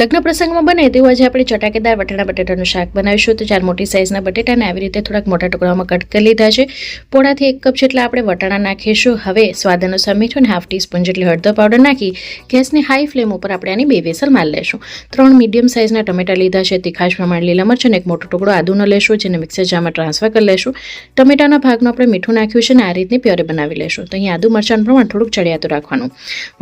લગ્ન પ્રસંગમાં બને તેવું આજે આપણે ચટાકેદાર બટાટા બટાટાનું શાક બનાવીશું. તો ચાર મોટી સાઇઝના બટેટાને આવી રીતે થોડાક મોટા ટુકડામાં કટ કરી લીધા છે. પોળાથી એક કપ જેટલા આપણે વટાણા નાખીશું. હવે સ્વાદ અનુસાર મીઠું અને હાફ ટીસ્પૂન જેટલી હળદર પાવડર નાખી ગેસની હાઈ ફ્લેમ ઉપર આપણે આની બે વેસલ મારી લેશું. ત્રણ મીડિયમ સાઇઝના ટમેટા લીધા છે. તીખાશ પ્રમાણે લીલા મરચ અને એક મોટો ટુકડો આદુનો લેશું, જેને મિક્સર જારમાં ટ્રાન્સફર કરી લેશું. ટમેટાના ભાગનું આપણે મીઠું નાખ્યું છે અને આ રીતની પ્યોરી બનાવી લેશું. તો અહીંયા આદુ મરચાંનું પ્રમાણ થોડુંક ચડિયાતું રાખવાનું.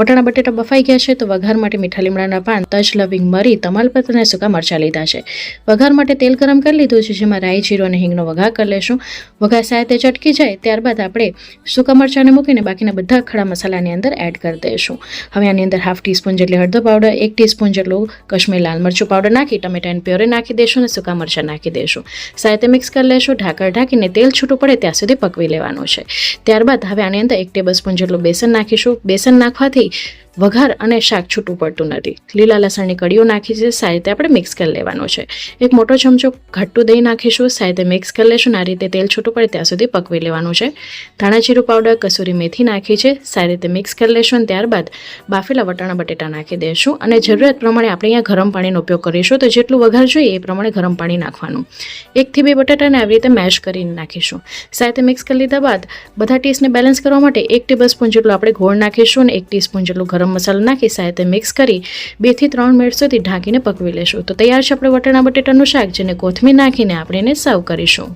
વટાણા બટેટા બફાઈ ગયા છે, તો વઘાર માટે મીઠા લીમડાના પાન, તજ, લવિંગ મરી તમાલપત્ર અને સૂકા મરચાં લીધા છે. વઘાર માટે તેલ ગરમ કરી લીધું છે, જેમાં રાઈ, જીરો અને હિંગનો વઘાર કરી લેશું. વઘાર સાથે ચટકી જાય, ત્યારબાદ આપણે સૂકા મરચાંને મૂકીને બાકીના બધા ખડા મસાલાની અંદર એડ કરી દઈશું. હવે આની અંદર હાફ ટીસ્પૂન જેટલી હળદર પાવડર, એક ટીસ્પૂન જેટલું કશ્મીર લાલ મરચું પાવડર નાખી, ટમેટાની પ્યોરે નાખી દઈશું અને સૂકા મરચાં નાખી દઈશું. સાથે મિક્સ કરી લેશું, ઢાંકણ ઢાંકીને તેલ છૂટું પડે ત્યાં સુધી પકવી લેવાનું છે. ત્યારબાદ હવે આની અંદર એક ટેબલ સ્પૂન જેટલું બેસન નાખીશું. બેસન નાખવાથી વઘાર અને શાક છૂટું પડતું નથી. લીલા લસણની કડીઓ નાખી છે, સારી રીતે આપણે મિક્સ કરી લેવાનો છે. એક મોટો ચમચો ઘટ્ટું દહીં નાખીશું, સારી રીતે મિક્સ કરી લેશું આ રીતે તેલ છૂટું પડે ત્યાં સુધી પકવી લેવાનું છે. ધાણા જીરું પાવડર કસૂરી મેથી નાખી છે, સારી રીતે મિક્સ કરી લેશું અને ત્યારબાદ બાફેલા વટાણા બટેટા નાખી દઈશું અને જરૂરિયાત પ્રમાણે આપણે અહીંયા ગરમ પાણીનો ઉપયોગ કરીશું. તો જેટલું વઘાર જોઈએ એ પ્રમાણે ગરમ પાણી નાખવાનું. એકથી બે બટાટાને આવી રીતે મેશ કરીને નાખીશું. સાથે મિક્સ કરી લીધા બાદ બધા ટેસ્ટને બેલેન્સ કરવા માટે એક ટેબલ સ્પૂન જેટલું આપણે ગોળ નાખીશું અને એક ટીસ્પૂન જેટલું ગરમ મસાલો નાખી સાથે મિક્સ કરી બેથી ત્રણ મિનિટ સુધી ઢાંકીને પકવી લેશું. તો તૈયાર છે આપણે વટાણા બટેટાનું શાક, જેને કોથમીર નાખીને આપણે એને સર્વ કરીશું.